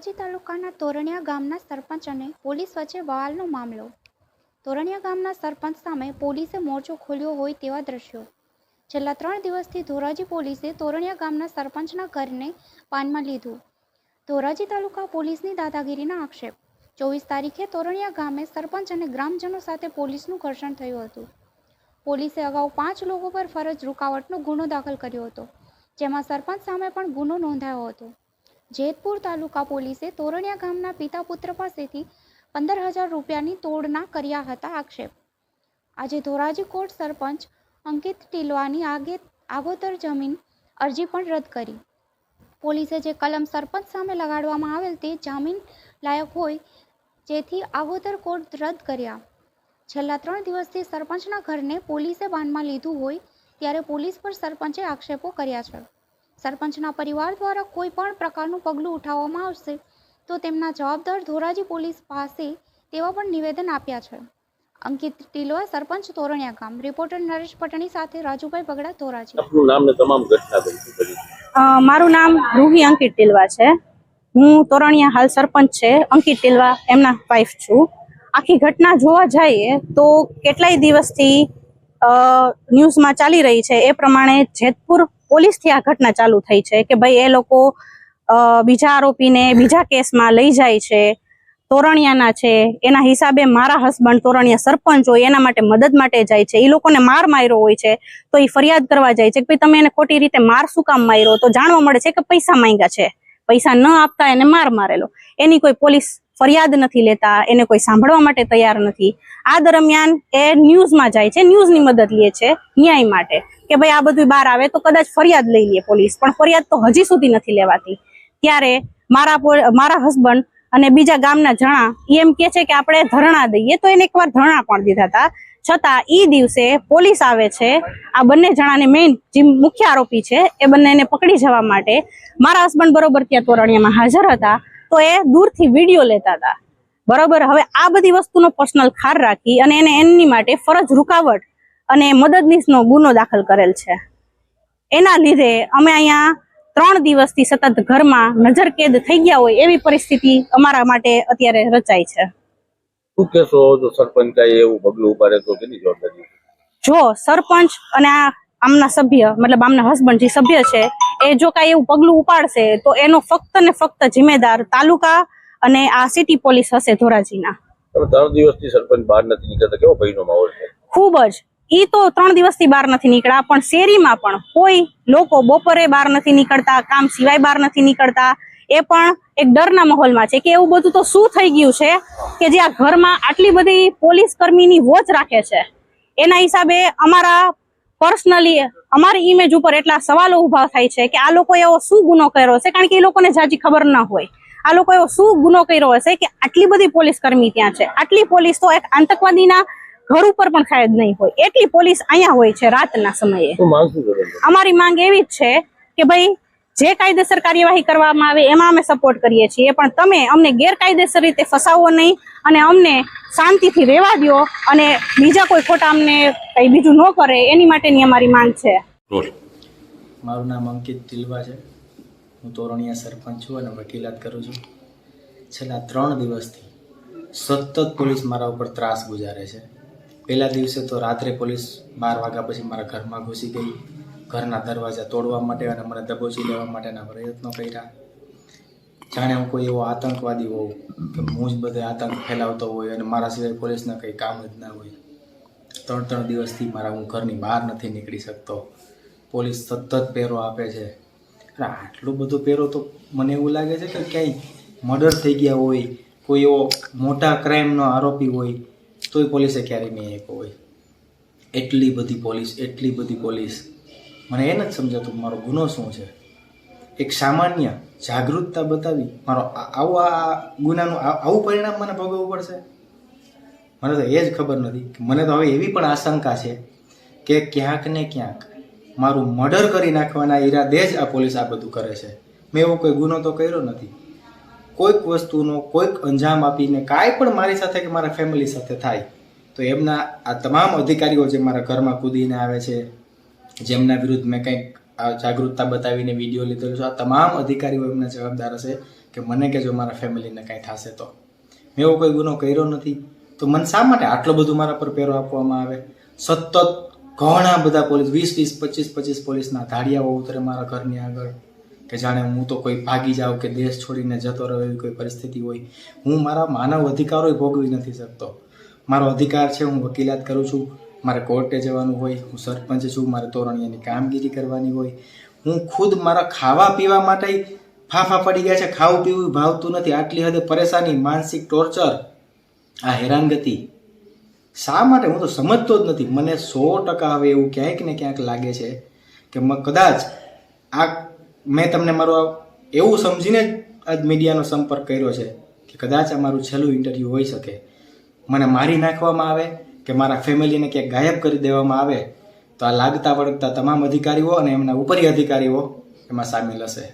ધોરાજી તાલુકાના તોરણિયા ગામના સરપંચ અને પોલીસ વચ્ચે બવાલનો મામલો. તોરણિયા ગામના સરપંચ સામે પોલીસે મોરચો ખોલ્યો હોય તેવા દ્રશ્યો. છેલ્લા ત્રણ દિવસથી ધોરાજી પોલીસે તોરણિયા ગામના સરપંચના ઘરને પાનમાં લીધું. ધોરાજી તાલુકા પોલીસની દાદાગીરીના આક્ષેપ. ચોવીસ તારીખે તોરણિયા ગામે સરપંચ અને ગ્રામજનો સાથે પોલીસનું ઘર્ષણ થયું હતું. પોલીસે અગાઉ પાંચ લોકો પર ફરજ, રૂકાવટનો ગુનો દાખલ કર્યો હતો, જેમાં સરપંચ સામે પણ ગુનો નોંધાયો હતો. જેતપુર તાલુકા પોલીસે તોરણિયા ગામના પિતા પુત્ર પાસેથી પંદર હજાર રૂપિયાની તોડના કર્યા હતા આક્ષેપ. આજે ધોરાજી કોર્ટ સરપંચ અંકિત ટીલવાની આગે આગોતર જમીન અરજી પણ રદ કરી. પોલીસે જે કલમ સરપંચ સામે લગાડવામાં આવેલ તે જામીન લાયક હોય જેથી આગોતર કોર્ટ રદ કર્યા. છેલ્લા ત્રણ દિવસથી સરપંચના ઘરને પોલીસે બાનમાં લીધું હોય ત્યારે પોલીસ પર સરપંચે આક્ષેપો કર્યા છે. સરપંચના પરિવાર દ્વારા કોઈ પણ પ્રકારનું પગલું ઉઠાવવામાં આવશે તો તેમના જવાબદાર ધોરાજી પોલીસ પાસે તેવા પણ નિવેદન આપ્યા છે. અંકિત ટીલવા સરપંચ તોરણિયા ગામ. રિપોર્ટર નરેશ પટણી સાથે રાજુભાઈ બગડા ધોરાજી. આપનું નામ ને તમામ ઘટના બનતી કરી. અ, મારું નામ રૂહી અંકિત ટીલવા છે. હું તોરણિયા હાલ સરપંચ છે. અંકિત ટીલવા એમના વાઈફ છું. આખી ઘટના જોવા જઈએ તો કેટલાય દિવસથી ન્યૂઝમાં ચાલી રહી છે. એ પ્રમાણે જેતપુર પોલીસથી આ ઘટના ચાલુ થઈ છે કે ભાઈ એ લોકો બીજા આરોપીને બીજા કેસમાં લઈ જાય છે. તોરણિયાના છે. એના હિસાબે મારા હસબન્ડ તોરણિયા સરપંચ હોય, એના માટે મદદ માટે જાય છે. એ લોકોને માર માર્યો હોય છે, તો એ ફરિયાદ કરવા જાય છે કે ભાઈ તમે એને ખોટી રીતે માર શું કામ માર્યો? તો જાણવા મળે છે કે પૈસા માંગ્યા છે. પૈસા ન આપતા એને માર મારેલો. એની કોઈ પોલીસ ફરિયાદ નથી લેતા, એને કોઈ સાંભળવા માટે તૈયાર નથી. આ દરમિયાન એ ન્યૂઝમાં જાય છે, ન્યૂઝની મદદ લે છે ન્યાય માટે કે ભાઈ આ બધું બહાર આવે તો કદાચ ફરિયાદ લઈ લે પોલીસ, પણ ફરિયાદ તો હજી સુધી નથી લેવાતી. ત્યારે મારા મારા હસબન્ડ અને બીજા ગામના જણા એમ કે છે કે આપણે ધરણા દઈએ તો એને એકવાર ધરણા પણ દીધા હતા. છતાં ઈ દિવસે પોલીસ આવે છે, આ બંને જણાને મેઇન જે મુખ્ય આરોપી છે એ બંનેને પકડી જવા માટે મારા હસબન્ડ બરોબર ત્યાં તોરણિયામાં હાજર હતા. તો એ દૂરથી વીડિયો લેતા હતા. બરોબર? હવે આ બધી વસ્તુનો પર્સનલ ખાર રાખી અને એને એમની માટે ફરજ રૂકાવટ અને મદદનીશનો ગુનો દાખલ કરેલ છે. એના લીધે અમે અહીંયા ત્રણ દિવસથી સતત ઘરમાં નજરકેદ થઈ ગયા હોય એવી પરિસ્થિતિ અમારા માટે અત્યારે રચાય છે. શું કેશો જો સરપંચ એવું પગલું ઉપાડે તો કેની જવાબદારી? જો સરપંચ અને આ આમના સભ્ય મતલબ આમના હસબન્ડ જે સભ્ય છે એ જો કાંઈ એવું પગલું ઉપાડશે તો એનો ફક્ત ને ફક્ત જિમ્મેદાર તાલુકા અને આ સિટી પોલીસ હશે ધોરાજીના. ત્રણ દિવસથી સરપંચ બહાર નથી નીકળતા કેવો ભયનો માહોલ છે? ખૂબ જ. ઈ તો ત્રણ દિવસથી બહાર નથી નીકળ્યા પણ શેરીમાં પણ કોઈ લોકો બપોરે બહાર નથી નીકળતા કામ સિવાય બહાર નથી નીકળતા. એ પણ એક ડરના માહોલમાં છે કે એવું બધું તો શું થઈ ગયું છે કે જે આ ઘરમાં આટલી બધી પોલીસ કર્મીની વોચ રાખે છે? એના હિસાબે અમારા પર્સનલી અમારી ઇમેજ ઉપર એટલા સવાલો ઊભા થાય છે કે આ લોકો એવો શું ગુનો કર્યો હશે? કારણ કે એ લોકોને જાજી ખબર ન હોય. આ લોકો એવો શું ગુનો કર્યો હશે કે આટલી બધી પોલીસ કર્મી ત્યાં છે? આટલી પોલીસ તો એક આતંકવાદીના ઘર ઉપર પણ શાયદ નહીં હોય. એટલી પોલીસ અહીંયા હોય છે રાતના સમયે. અમારી માંગ એવી જ છે કે ભાઈ જે કાયદેસર કાર્યવાહી કરવામાં આવે એમાં અમે સપોર્ટ કરીએ છીએ. પણ તમે અમને ગેરકાયદેસર રીતે ફસાવો નહીં અને અમને શાંતિથી રહેવા દો અને બીજા કોઈ ખોટા અમને કંઈ બીજું ન કરે એની માટેની અમારી માંગ છે. મારું નામ અંકિત તિલવા છે. હું તોરણિયા સરપંચ છું અને વકીલાત કરું છું. છેલ્લા ત્રણ દિવસથી સતત પોલીસ મારા ઉપર ત્રાસ ગુજારે છે. પહેલા દિવસે તો રાત્રે પોલીસ બાર વાગ્યા પછી મારા ઘરમાં ઘૂસી ગઈ. ઘરના દરવાજા તોડવા માટે અને મને દબોચી લેવા માટેના પ્રયત્નો કર્યા. જાણે હું કોઈ એવો આતંકવાદી હોઉં કે હું જ બધે આતંક ફેલાવતો હોય અને મારા સિવાય પોલીસને કંઈ કામ જ ના હોય. ત્રણ ત્રણ દિવસથી મારા હું ઘરની બહાર નથી નીકળી શકતો. પોલીસ સતત પહેરો આપે છે. અને આટલું બધું પહેરો તો મને એવું લાગે છે કે ક્યાંય મર્ડર થઈ ગયા હોય, કોઈ એવો મોટા ક્રાઇમનો આરોપી હોય, તોય પોલીસે ક્યારેય નહીં આપ્યો હોય. એટલી બધી પોલીસ, એટલી બધી પોલીસ મને એ નથી સમજાતું મારો ગુનો શું છે. એક સામાન્ય જાગૃતતા બતાવી મારો આવું આ ગુનાનું આવું પરિણામ મને ભોગવવું પડશે? મને તો એ જ ખબર નથી મને તો હવે એવી પણ આશંકા છે કે ક્યાંક ને ક્યાંક મારું મર્ડર કરી નાખવાના ઈરાદે જ આ પોલીસ આ બધું કરે છે. મેં એવો કોઈ ગુનો તો કર્યો નથી. કોઈક વસ્તુનો કોઈક અંજામ આપીને કાંઈ પણ મારી સાથે કે મારા ફેમિલી સાથે થાય, તો એમના આ તમામ અધિકારીઓ જે મારા ઘરમાં કૂદીને આવે છે જેમના વિરુદ્ધ મેં કંઈક જાગૃતતા બતાવીને વીડિયો લીધેલો છે. આ તમામ અધિકારીઓ એમના જવાબદાર હશે કે મને કે જો મારા ફેમિલીને કાંઈ થશે તો. મેં એવો કોઈ ગુનો કર્યો નથી. તો મને શા માટે આટલો બધું મારા પર પહેરો આપવામાં આવે? સતત ઘણા બધા પોલીસ, વીસ વીસ, પચીસ પચીસ પોલીસના ધાડિયાઓ ઉતરે મારા ઘરની આગળ કે જાણે હું તો કોઈ ભાગી જાઉં કે દેશ છોડીને જતો રહ્યો એવી કોઈ પરિસ્થિતિ હોય. હું મારા માનવ અધિકારો ભોગવી નથી શકતો. મારો અધિકાર છે, હું વકીલાત કરું છું. મારે કોર્ટે જવાનું હોય, હું સરપંચ છું, મારે તોરણિયાની કામગીરી કરવાની હોય. હું ખુદ મારા ખાવા પીવા માટે ફાફા પડી ગયા છે, ખાવું પીવું ભાવતું નથી. આટલી હદે પરેશાની, માનસિક ટોર્ચર આ હેરાનગતિ. શા માટે? હું તો સમજતો જ નથી. મને સો ટકા હવે એવું ક્યાંક ને ક્યાંક લાગે છે કે કદાચ આ, મેં તમને મારો એવું સમજીને જ આજ મીડિયાનો સંપર્ક કર્યો છે કે કદાચ આ મારું છેલ્લું ઇન્ટરવ્યૂ હોઈ શકે. મને મારી નાખવામાં આવે કે મારા ફેમિલીને ક્યાંક ગાયબ કરી દેવામાં આવે, તો આ લાગતા વળગતા તમામ અધિકારીઓ અને એમના ઉપરી અધિકારીઓ એમાં સામેલ હશે.